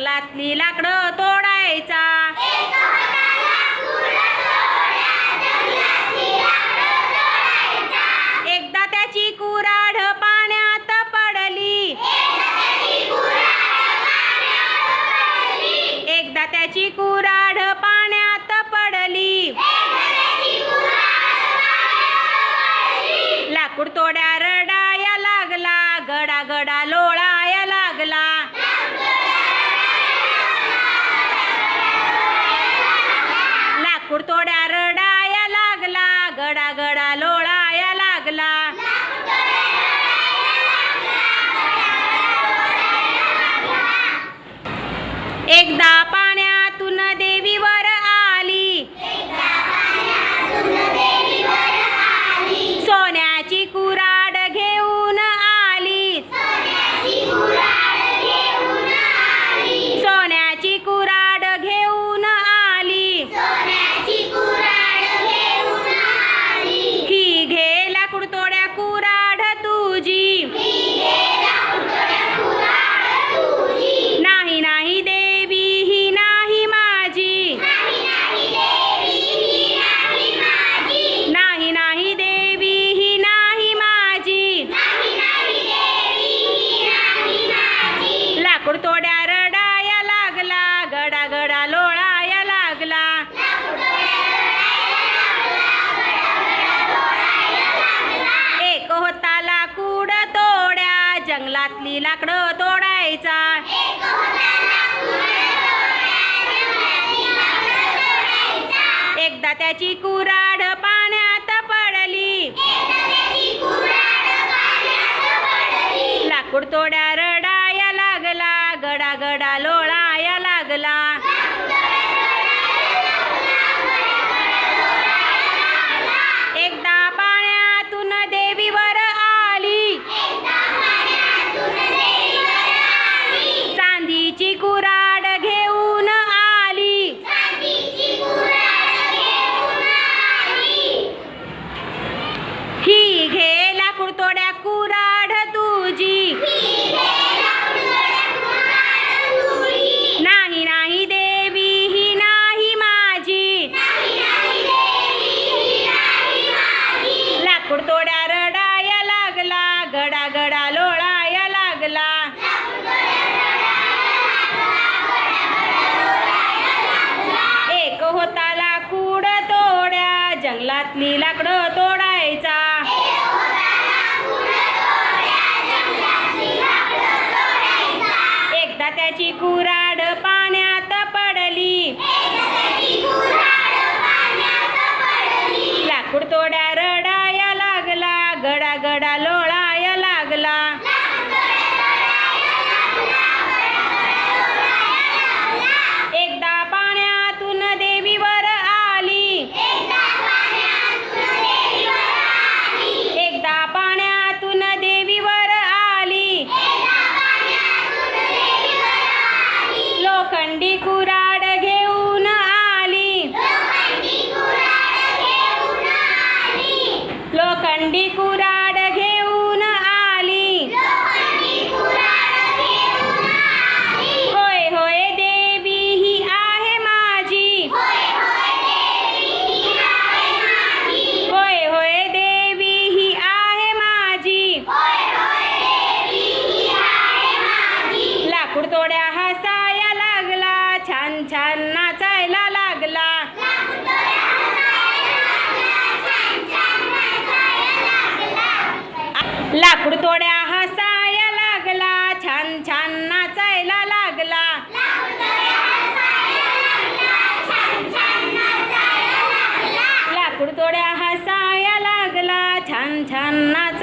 जंगलातली लाकडं तोडायचा. एकदा त्याची कुराढ पाण्यात पडली. एकदा त्याची कुराढ ಕುಡ್ತೋಡ್ಯಾರ लाकूड तोड्या रडाया लागला गडा गडा लोळाया लागला. एक होता लाकूड तोड्या जंगलातली लाकडं तोडायचा. एकदा त्याची कुराड पाण्यात पडली. लाकूड तोड्या कुडतोड्या रडाया लागला गडा गडा लोळाया लागला. एक होता लाकूड तोड्या जंगलातली लाकडं तोडायचा. लोखंडी कुराड घेऊन आली. लोखंडी कुराड घेऊन आली. होय होय देवी ही आहे माझी. होय होय देवी ही आहे माझी. लाकूड तोड्या हसाया लाकूड तोड्या हसाया लागला छान छान नाचायला लागला. लाकूड तोड्या हसाया लागला छान छान नाच